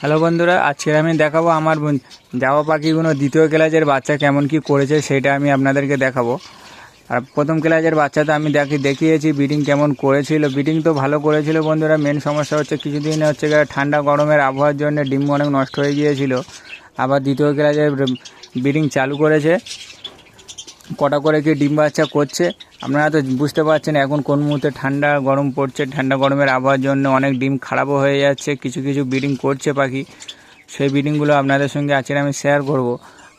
Hello বন্ধুরা আজকে আমি দেখাবো আমার দেওয়া পাখিগুলো দ্বিতীয় ক্লাসের বাচ্চা কেমন কি করেছে সেটা আমি আপনাদেরকে দেখাবো। আর প্রথম ক্লাসের বাচ্চা তো আমি দেখি দেখিয়েছি ব্রিডিং কেমন করেছিল। ব্রিডিং তো ভালো করেছিল বন্ধুরা, মেন সমস্যা হচ্ছে কিছুদিন হচ্ছে ঠান্ডা গরমের আবহাওয়ার জন্য ডিম অনেক নষ্ট হয়ে গিয়েছিল। আবার দ্বিতীয় ক্লাসের ব্রিডিং চালু করেছে। কটা করে কি ডিম বাচ্চা করছে, আপনারা তো বুঝতে পারছেন এখন কোন মুহূর্তে ঠান্ডা গরম পড়ছে, ঠান্ডা গরমের আবহাওয়ার জন্য অনেক ডিম খারাপও হয়ে যাচ্ছে, কিছু কিছু ব্রিডিং করছে পাখি, সেই ব্রিডিংগুলো আপনাদের সঙ্গে আজকে আমি শেয়ার করব।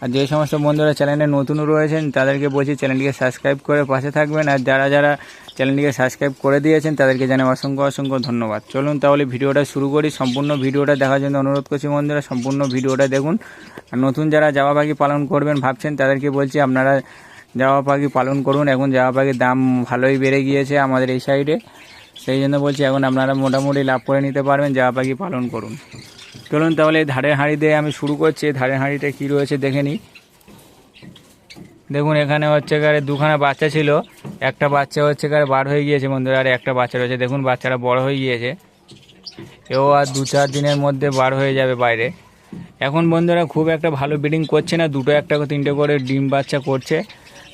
আর যে সমস্ত বন্ধুরা চ্যানেলে নতুন রয়েছেন, তাদেরকে বলছি চ্যানেলটিকে সাবস্ক্রাইব করে পাশে থাকবেন, আর যারা যারা চ্যানেলটিকে সাবস্ক্রাইব করে দিয়েছেন, তাদেরকে জানাই অসংখ্য অসংখ্য ধন্যবাদ। চলুন তাহলে ভিডিওটা শুরু করি, সম্পূর্ণ ভিডিওটা দেখার জন্য অনুরোধ করছি বন্ধুরা, সম্পূর্ণ ভিডিওটা দেখুন। আর নতুন যারা জামা পালন করবেন ভাবছেন, তাদেরকে বলছি আপনারা জামা পাখি পালন করুন। এখন জামা পাখির দাম ভালোই বেড়ে গিয়েছে আমাদের এই সাইডে সেই জন্য বলছি এখন আপনারা মোটামুটি লাভ করে নিতে পারবেন, জামা পাখি পালন করুন। চলুন তাহলে এই ধারের হাঁড়ি দিয়ে আমি শুরু করছি। ধারের হাঁড়িটা কী রয়েছে দেখে নিই। দেখুন, এখানে হচ্ছে গারে দুখানা বাচ্চা ছিল। একটা বাচ্চা হচ্ছে গারে বার হয়ে গিয়েছে বন্ধুরা, আর একটা বাচ্চা রয়েছে। দেখুন বাচ্চারা বড় হয়ে গিয়েছে। এও আর দু চার দিনের মধ্যে বার হয়ে যাবে বাইরে। এখন বন্ধুরা, খুব একটা ভালো ব্রিডিং করছে না। দুটো একটা তিনটে করে ডিম বাচ্চা করছে।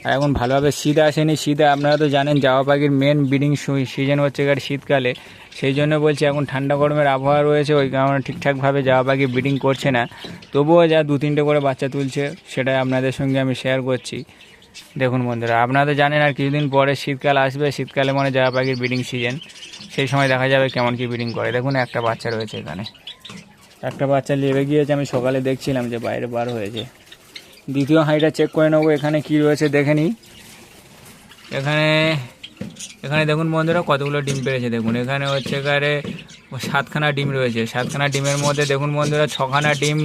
আর এখন ভালোভাবে শীত আসেনি, শীতে আপনারা তো জানেন জামা পাখির মেন ব্রিডিং সিজন হচ্ছে গাড়ি শীতকালে। সেই জন্য বলছি এখন ঠান্ডা গরমের আবহাওয়া রয়েছে, ওই কারণে ঠিকঠাকভাবে জামা পাখি ব্রিডিং করছে না। তবুও যা দু তিনটে করে বাচ্চা তুলছে সেটাই আপনাদের সঙ্গে আমি শেয়ার করছি। দেখুন বন্ধুরা, আপনারা তো জানেন আর কিছুদিন পরে শীতকাল আসবে, শীতকালে মানে জামা পাখির ব্রিডিং সিজন সেই সময় দেখা যাবে কেমন কি ব্রিডিং করে। দেখুন একটা বাচ্চা রয়েছে এখানে। একটা বাচ্চা লেবে গিয়েছে, আমি সকালে দেখছিলাম যে বাইরে বার হয়েছে। দ্বিতীয় হাঁড়িটা চেক করে নেব, এখানে কি রয়েছে দেখে নিই। এখানে এখানে দেখুন বন্ধুরা, কতগুলো ডিম পেরেছে, দেখুন। এখানে হচ্ছে এখানে সাতখানা ডিম রয়েছে। সাতখানা ডিমের মধ্যে দেখুন বন্ধুরা, ছখানা ডিম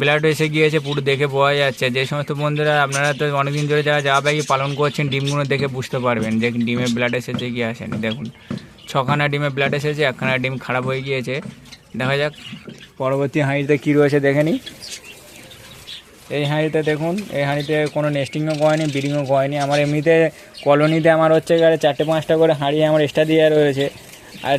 ব্লাড এসে গিয়েছে, পুরো দেখে বোঝা যাচ্ছে। যে সমস্ত বন্ধুরা, আপনারা তো অনেকদিন ধরে যারা যা ব্যাগি পালন করছেন, ডিমগুলো দেখে বুঝতে পারবেন যে ডিমে ব্লাড এসেছে কি আসেনি। দেখুন, ছখানা ডিমে ব্লাড এসেছে, একখানা ডিম খারাপ হয়ে গিয়েছে। দেখা যাক, পরবর্তী হাঁড়িতে কী রয়েছে দেখে নিই। এই হাঁড়িতে দেখুন, এই হাঁড়িতে কোনো নেস্টিংও করেনি ব্রিডিংও করেনি। আমার এমনিতে কলোনিতে আমার হচ্ছে গেলে চারটে পাঁচটা করে হাঁড়ি আমার এক্সট্রা দেওয়া রয়েছে। আর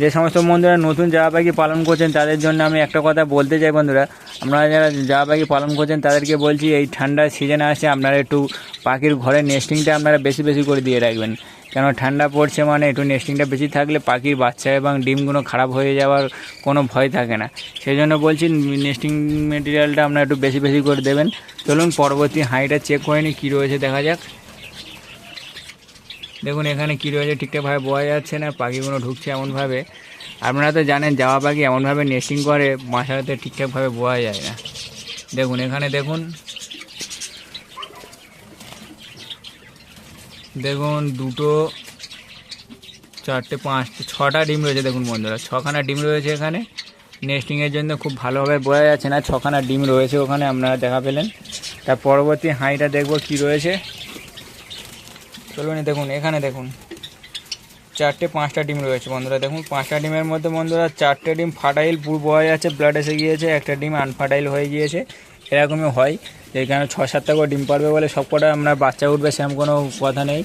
যে সমস্ত বন্ধুরা নতুন জামা পাখি পালন করছেন, তাদের জন্য আমি একটা কথা বলতে চাই বন্ধুরা। আপনারা যারা জামা পাখি পালন করছেন, তাদেরকে বলছি, এই ঠান্ডার সিজনে আসে আপনারা একটু পাখির ঘরের নেস্টিংটা আপনারা বেশি বেশি করে দিয়ে রাখবেন। কেন ঠান্ডা পড়ছে মানে একটু নেস্টিংটা বেশি থাকলে পাখির বাচ্চা এবং ডিমগুলো খারাপ হয়ে যাওয়ার কোনো ভয় থাকে না। সেই জন্য বলছি নেস্টিং মেটেরিয়ালটা আপনারা একটু বেশি বেশি করে দেবেন। চলুন পরবর্তী হাঁড়িটা চেক করে নিই, কী রয়েছে দেখা যাক। দেখুন, এখানে কী রয়েছে? ঠিকঠাকভাবে বোঝা যাচ্ছে না, পাখিগুলো ঢুকছে এমনভাবে। আপনারা তো জানেন জাওয়া পাখি এমনভাবে নেস্টিং করে বাসাতে ঠিকঠাকভাবে বোঝা যায় না। দেখুন, এখানে দেখুন। দেখুন, দুটো, চারটে, পাঁচটা, ছটা ডিম রয়েছে, দেখুন বন্ধুরা। ছখানা ডিম রয়েছে এখানে। নেস্টিংয়ের জন্য খুব ভালোভাবে বোঝা যাচ্ছে না, ছখানা ডিম রয়েছে ওখানে, আপনারা দেখা পেলেন। তার পরবর্তী হাঁড়িটা দেখব কি রয়েছে। চলুন এই দেখুন, এখানে দেখুন। চারটে, পাঁচটা ডিম রয়েছে বন্ধুরা, দেখুন, পাঁচটা ডিমের মধ্যে বন্ধুরা চারটে ডিম ফাটাইল, পুরো বোঝা যাচ্ছে ব্লাড এসে গিয়েছে, একটা ডিম আনফাটাইল হয়ে গিয়েছে, এরকমই হয়। এখানে ছ সাতটা করে ডিম পারবে বলে সব কটা আমরা বাচ্চা উঠবে সেরকম কোনো কথা নেই।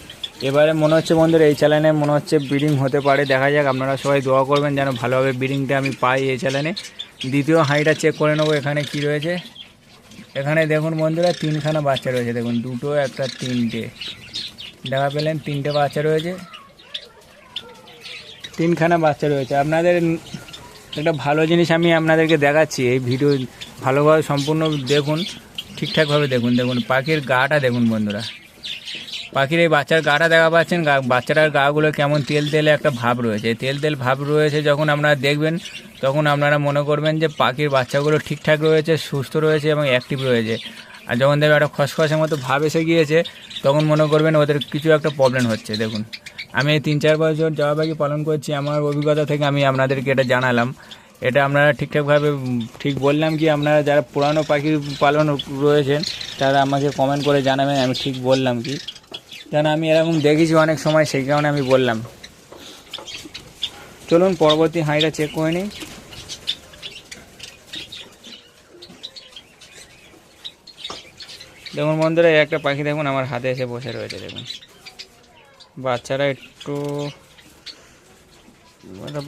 এবারে মনে হচ্ছে বন্ধুরা, এই চ্যানেলে মনে হচ্ছে ব্রিডিং হতে পারে, দেখা যাক, আপনারা সবাই দোয়া করবেন যেন ভালোভাবে ব্রিডিংটা আমি পাই এই চ্যানেলে দ্বিতীয় হাঁড়িটা চেক করে নেব, এখানে কি রয়েছে। এখানে দেখুন বন্ধুরা, তিনখানা বাচ্চা রয়েছে, দেখুন, দুটো, একটা, তিনটে। দেখা পেলেন, তিনটে বাচ্চা রয়েছে। তিনখানা বাচ্চা রয়েছে। আপনাদের একটা ভালো জিনিস আমি আপনাদেরকে দেখাচ্ছি। এই ভিডিও ভালোভাবে সম্পূর্ণ দেখুন, ঠিকঠাকভাবে দেখুন। দেখুন, পাখির গাটা দেখুন বন্ধুরা। পাখির এই বাচ্চার গাটা দেখা পাচ্ছেন। গা, বাচ্চাটার গাগুলো কেমন তেল তেলে একটা ভাব রয়েছে। তেল তেল ভাব রয়েছে যখন আপনারা দেখবেন, তখন আপনারা মনে করবেন যে পাখির বাচ্চাগুলো ঠিকঠাক রয়েছে, সুস্থ রয়েছে এবং অ্যাক্টিভ রয়েছে। আর যখন দেখবে একটা খসখসের মতো ভাব এসে গিয়েছে, তখন মনে করবেন ওদের কিছু একটা প্রবলেম হচ্ছে, দেখুন। আমি তিন চার বছর পাখি পালন করছি, আমার অভিজ্ঞতা থেকে আমি আপনাদেরকে এটা জানালাম। এটা আপনারা ঠিকঠাকভাবে, ঠিক বললাম কি, আপনারা যারা পুরানো পাখি পালন রয়েছেন, তারা আমাকে কমেন্ট করে জানাবেন, আমি ঠিক বললাম কি। কেন আমি এরকম দেখেছি অনেক সময়, সেই কারণে আমি বললাম। চলুন পরবর্তী হাঁড়িটা চেক করে নিই। দেখুন বন্ধুরা একটা পাখি দেখুন, আমার হাতে এসে বসে রয়েছে, দেখুন। বাচ্চারা একটু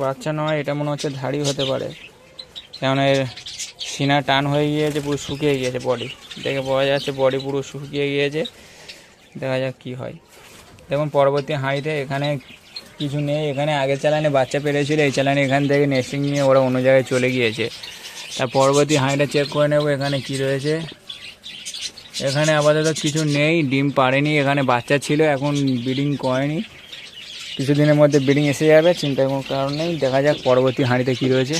বাচ্চা নয়, এটা মনে হচ্ছে ধাড়ি হতে পারে। কেমন এর সিনা টান হয়ে গিয়েছে, পুরো শুকিয়ে গিয়েছে বডি দেখে পাওয়া যাচ্ছে বডি পুরো শুকিয়ে গিয়েছে। দেখা যাক কি হয়। দেখুন, পরবর্তী হাঁড়িতে এখানে কিছু নেই। এখানে আগের চালানে বাচ্চা পেরেছিল, এই চালানে এখান থেকে নেস্টিং নিয়ে ওরা অন্য জায়গায় চলে গিয়েছে। তার পরবর্তী হাঁড়িটা চেক করে নেব, এখানে কি রয়েছে। এখানে আপাতত কিছু নেই, ডিম পারেনি এখানে বাচ্চা ছিল, এখন ব্রিডিং করেনি। কিছুদিনের মধ্যে ব্রিডিং এসে যাবে, চিন্তার কোনো কারণ নেই। দেখা যাক পরবর্তী হাঁড়িতে কী রয়েছে।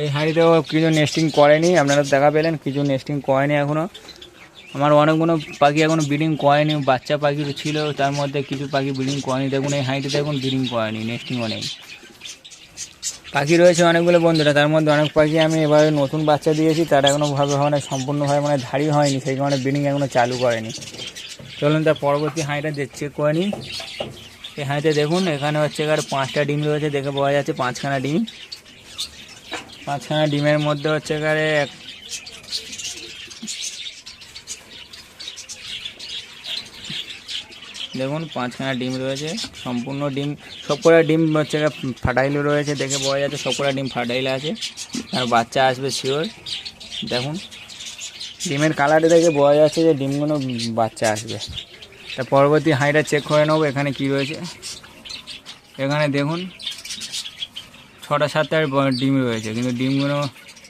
এই হাঁড়িতেও কিছু নেস্টিং করেনি, আপনারা দেখা পেলেন, কিছু নেস্টিং করেনি এখনও আমার অনেকগুলো পাখি এখনও ব্রিডিং করেনি, বাচ্চা পাখি ছিল, তার মধ্যে কিছু পাখি ব্রিডিং করেনি। দেখুন, এই হাঁড়িতে দেখুন ব্রিডিং করেনি নেস্টিংও নেই। পাখি রয়েছে অনেকগুলো বন্ধুরা, তার মধ্যে অনেক পাখি আমি এবারে নতুন বাচ্চা দিয়েছি, তারা এখনও ভাবে মানে সম্পূর্ণভাবে মানে ধাড়ি হয়নি, সেই কারণে ব্রিডিং এখনও চালু করেনি। চলুন তার পরবর্তী হাঁড়িটা চেক করে নিই। এই হাঁড়িতে দেখুন, এখানে হচ্ছে এবার পাঁচটা ডিম রয়েছে, দেখে পাওয়া যাচ্ছে পাঁচখানা ডিম। পাঁচখানা ডিমের মধ্যে হচ্ছে এখানে এক দেখুন, পাঁচখানা ডিম রয়েছে, সম্পূর্ণ ডিম, সবকটা ডিম হচ্ছে ফাটাইল রয়েছে, দেখে পাওয়া যাচ্ছে সবকটা ডিম ফাটাইল আছে, আর বাচ্চা আসবে শিওর দেখুন, ডিমের কালারটা দেখে বোঝা যাচ্ছে যে ডিমগুলো বাচ্চা আসবে। তা পরবর্তী হাঁড়িটা চেক করে নেব, এখানে কি রয়েছে। এখানে দেখুন, ছটা সাতটা ব- ডিম রয়েছে, কিন্তু ডিমগুলো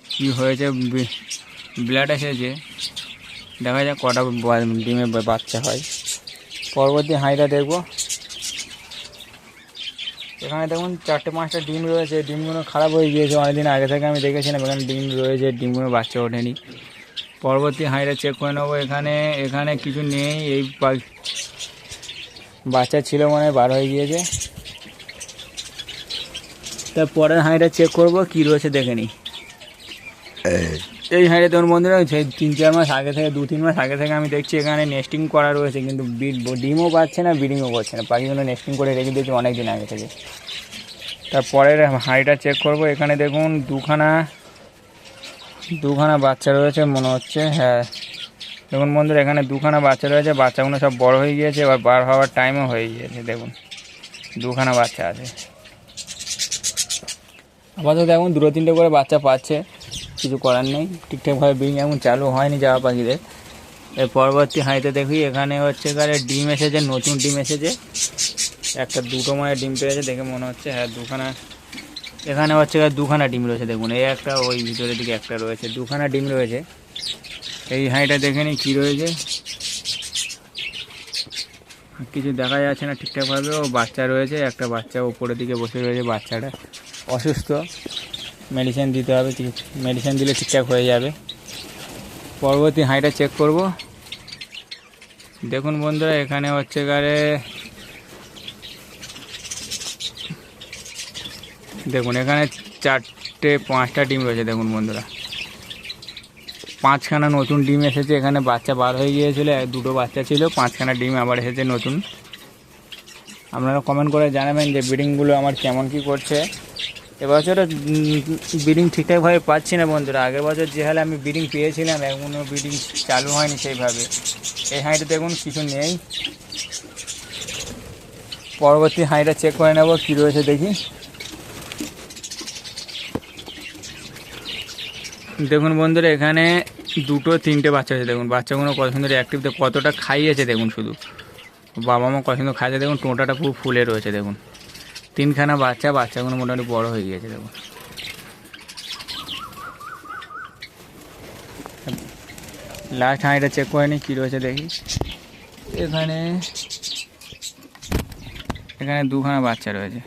কী হয়েছে, ব্লাড এসেছে। দেখা যাক কটা ডিমে বাচ্চা হয়। পরবর্তী হাঁড়িটা দেখব। এখানে দেখুন চারটে পাঁচটা ডিম রয়েছে। ডিমগুলো খারাপ হয়ে গিয়েছে অনেকদিন আগে থেকে আমি দেখেছিলাম এখানে ডিম রয়েছে, ডিমগুলো বাচ্চা ওঠেনি। পরবর্তী হাঁড়িটা চেক করে নেব। এখানে এখানে কিছু নেই, এই বাচ্চা ছিল মানে বার হয়ে গিয়েছে। তার পরের হাঁড়িটা চেক করব, কী রয়েছে দেখে নিই এই হাঁড়ি তোর বন্ধুরা সেই তিন চার মাস আগে থেকে, দু তিন মাস আগে থেকে আমি দেখছি এখানে নেস্টিং করা রয়েছে, কিন্তু ডিমও পাচ্ছে না ব্রিডিংও করছে না। পাখিগুলো নেস্টিং করে রেখে দিয়েছি অনেক দিন আগে থেকে। তারপরের হাঁড়িটা চেক করব, এখানে দেখুন দুখানা দুখানা বাচ্চা রয়েছে মনে হচ্ছে হ্যাঁ। দেখুন বন্ধুরা, এখানে দুখানা বাচ্চা রয়েছে, বাচ্চাগুলো সব বড় হয়ে গিয়েছে, এবার বার হওয়ার টাইমও হয়ে গিয়েছে, দেখুন। দুখানা বাচ্চা আছে। আপাতত এখন দুটো তিনটে করে বাচ্চা পাচ্ছে। কিছু করার নেই। ঠিকঠাকভাবে ব্রিং এখন চালু হয়নি যাওয়া পাখিদের। এর পরবর্তী হাঁড়িতে দেখি এখানে হচ্ছে এখানে ডিম এসেছে, নতুন ডিম এসেছে। একটা দুটো মায়ের ডিম পেয়েছে, দেখে মনে হচ্ছে হ্যাঁ দুখানা। এখানে হচ্ছে দুখানা ডিম রয়েছে, দেখুন, এই একটা, ওই ভিতরের দিকে একটা রয়েছে, দুখানা ডিম রয়েছে। এই হাঁড়িটা দেখে নিই কী রয়েছে। কিছু দেখা যাচ্ছে না ঠিকঠাকভাবে, ও বাচ্চা রয়েছে, একটা বাচ্চা উপরের দিকে বসে রয়েছে, বাচ্চাটা অসুস্থ। মেডিসিন দিতে হবে মেডিসিন দিলে ঠিকঠাক হয়ে যাবে। পরবর্তী হাঁড়িটা চেক করব। দেখুন বন্ধুরা, এখানে হচ্ছে গারে দেখুন, এখানে চারটে, পাঁচটা ডিম রয়েছে, দেখুন বন্ধুরা। পাঁচখানা নতুন ডিম এসেছে, এখানে বাচ্চা বার হয়ে গিয়েছিল দুটো বাচ্চা ছিল, পাঁচখানা ডিম আবার এসেছে নতুন। আপনারা কমেন্ট করে জানাবেন যে ব্রিডিংগুলো আমার কেমন কি করছে। এবছর ব্রিডিং ঠিকঠাকভাবে পাচ্ছি না বন্ধুরা। আগের বছর যে হালে আমি ব্রিডিং পেয়েছিলাম এখনও ব্রিডিং চালু হয়নি সেইভাবে। এই হাঁড়িটা দেখুন কিছু নেই। পরবর্তী হাঁড়িটা চেক করে নেব, কী রয়েছে দেখি। দেখুন বন্ধুরা, এখানে দুটো, তিনটে বাচ্চা আছে। দেখুন, বাচ্চাগুলো কত সুন্দর অ্যাক্টিভ কতটা খাইয়েছে দেখুন শুধু। বাবা মা কত সুন্দর খাইছে দেখুন, টোটাটা পুরো ফুলে রয়েছে, দেখুন। তিনখানা বাচ্চা, বাচ্চাগুলো মোটামুটি বড় হয়ে গিয়েছে, দেখো। লাস্ট হাঁড়িটা চেক করে নি, কী রয়েছে দেখি। এখানে এখানে দুখানা বাচ্চা রয়েছে।